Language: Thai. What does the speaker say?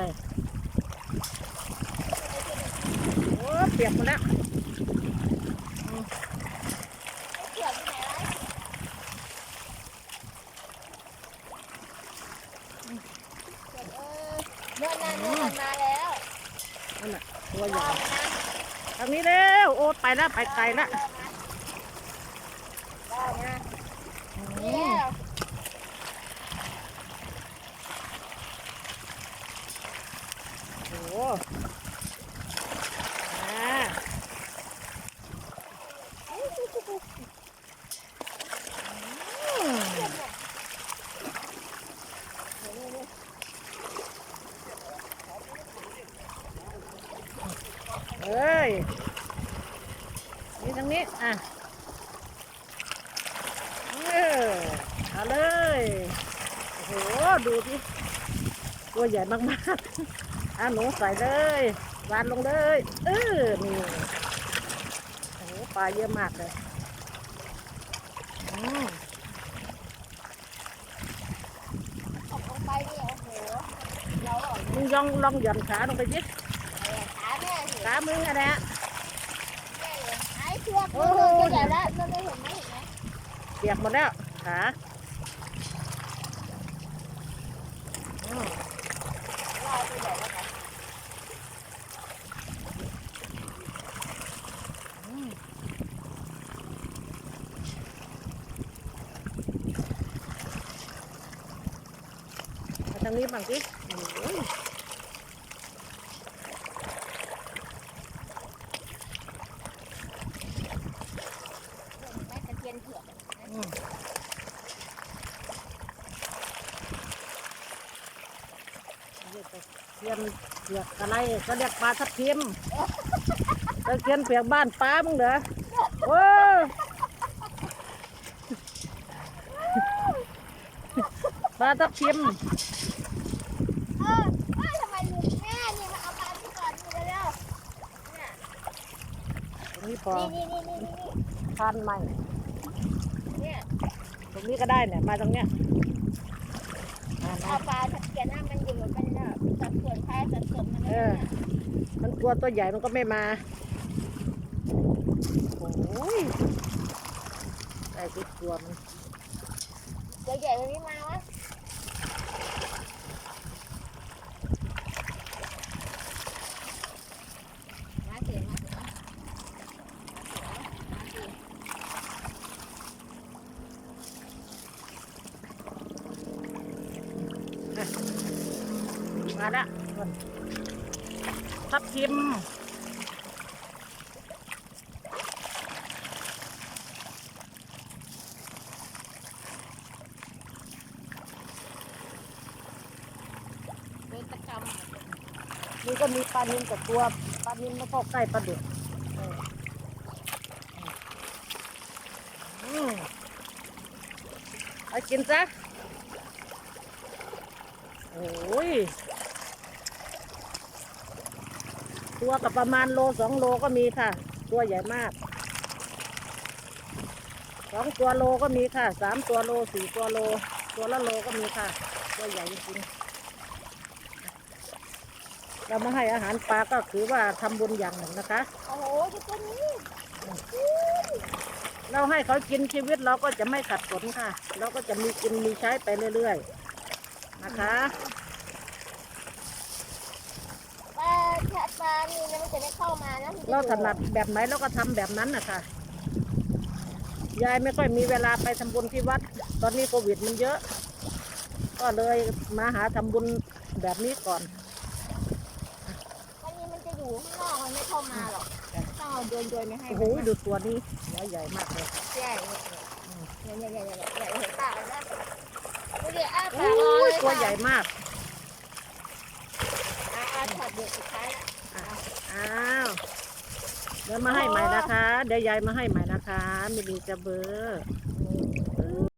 ไงโอ้เปียกหมดแลเออนานนมาแล้วนั่นน่ะตัวใหญ่ทางนี้เร็วโอ้ไปแล้วไปไกลแล้วได้นะนี่ เอ้ยนี่ทางนี้ อะเออเอาเลย โอ้โห ดูที่ตัวใหญ่มากๆ อะหนูใส่เลยวานลงเลย เออ นี่โอ้โหปลาเยอะมากเลยอืมตกลงไปนี่โอ้โหเราอะมึงลองลองหย่อนขาลงไปยิขาแม่สิขามึงอะนะแม่เลยไอ้เชือกมันเลยใหญ่แล้วมันไม่เห็นไหมเห็นไหมเปียกหมดแล้วขาอืม เราตัวใหญ่แล้วกัน อืมมา ทางนี้บ้างสิเห็นไหมตะเคียนเผือกอืมเรียกตะเทียนเปียกอะไรก็เรียกปลาทับทิมตะเคียนเปียกบ้านป้ามึงเหรอโอ้ปลาทับทิม เออเอ้ยทำไมลืมแม่นี่มาเอาปลาที่ก่อนนี่เร็วๆเนี่ย ตรง นี้พอนี่นี่นี่นี่นี่ทานใหม่ เนี่ยตรงนี้ก็ได้เนี่ยมาตรงเนี้ยอ่าเอานะปลาตะเกียนน่ะมันอยู่มันน่ะสัดส่วนแพ้สัดส่วนมันเนี่ยมันกลัวตัวใหญ่มันก็ไม่มาโอ้ยไอ้ที่กลัวมันตัวใหญ่มันไม่มาวะมาสิมาสิมามาสิ มาละก่อนทับทิมเวทกรรมนี่ก็มีปลานินกับตัวปลานินไม่เข้าใกล้ปลาดุกเอออืมเอากินซะโอ้ย ตัวกับประมาณโลสองโลก็มีค่ะ ตัวใหญ่มากสองตัวโลก็มีค่ะสามตัวโลสี่ตัวโล ตัวละโลก็มีค่ะ ตัวใหญ่จริงเรามาให้อาหารปลาก็ถือว่าทำบุญอย่างหนึ่งนะคะโอ้โหตัวนี้เราให้เขากินชีวิตเราก็จะไม่ขัดสนค่ะ เราก็จะมีกินมีใช้ไปเรื่อย ๆ นะคะ ปลาแค่ปลานี่นะมันจะไม่ เข้ามานะมันจะเราอยู่ถนัดแบบไหนเราก็ทำแบบนั้นนะคะยายไม่ค่อยมีเวลาไปทำบุญที่วัด ตอนนี้โควิดมันเยอะ ก็เลยมาหาทำบุญแบบนี้ก่อนปลานี่มันจะอยู่ข้างนอกมันไม่เข้ามาหรอกต้องเอาเดินโดยไม่ให้โอ้โหมันดูตัวนี้หัวใหญ่มากเลยใช่เนี่ยเนี่ยเนี่ยเนี่ยเนี่ยเนี่ยเห็นปากมันนะดูดิอ้าโอ้ปากรอเลยตัวใหญ่มากอ่าอ่าช็อตเด็ดสุดท้ายละอ้าว เดี๋ยวมาให้ใหม่นะคะ เดี๋ยวยายมาให้ใหม่นะคะไม่ดีจะเบอร์